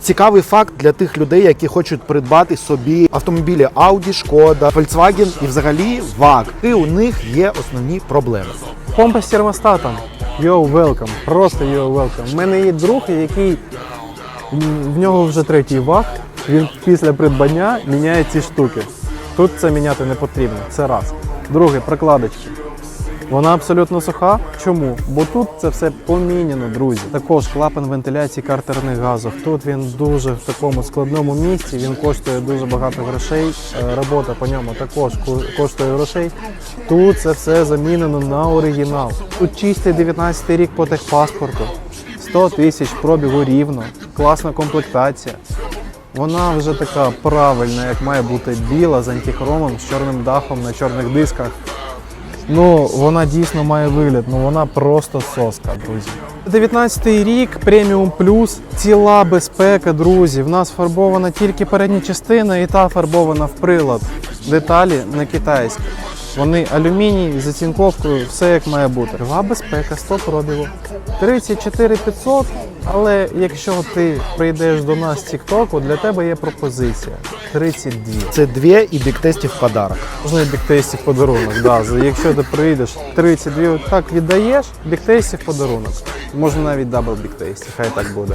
Цікавий факт для тих людей, які хочуть придбати собі автомобілі Audi, Шкода, Volkswagen і взагалі ВАГ. І у них є основні проблеми. Помпа з термостатом. Yo, welcome. Просто yo, welcome. У мене є друг, який в нього вже третій ваг. Він після придбання міняє ці штуки. Тут це міняти не потрібно. Це раз. Друге, прокладочки. Вона абсолютно суха. Чому? Бо тут це все поміняно, друзі. Також клапан вентиляції картерних газів. Тут він дуже в такому складному місці. Він коштує дуже багато грошей. Е, Робота по ньому також коштує грошей. Тут це все замінено на оригінал. Тут чистий 19 рік по техпаспорту. 100 тисяч пробігу рівно, класна комплектація. Вона вже така правильна, як має бути біла з антихромом, з чорним дахом на чорних дисках. Ну, вона дійсно має вигляд, ну вона просто соска, друзі. 19-й рік, преміум плюс, ціла безпека, друзі. В нас фарбована тільки передня частина і та фарбована в прилад. Деталі не китайські. Вони алюміній з оцінковкою, все як має бути. Жива безпека, 100 пробігу. 34 500, але якщо ти прийдеш до нас з Тіктоку, для тебе є пропозиція. 32. Це дві і біктесті в подарок. Можна і біктейсів подарунок. Да. Якщо ти прийдеш 32, так віддаєш, біктейсів подарунок. Можна навіть дабл біктейсів, хай так буде.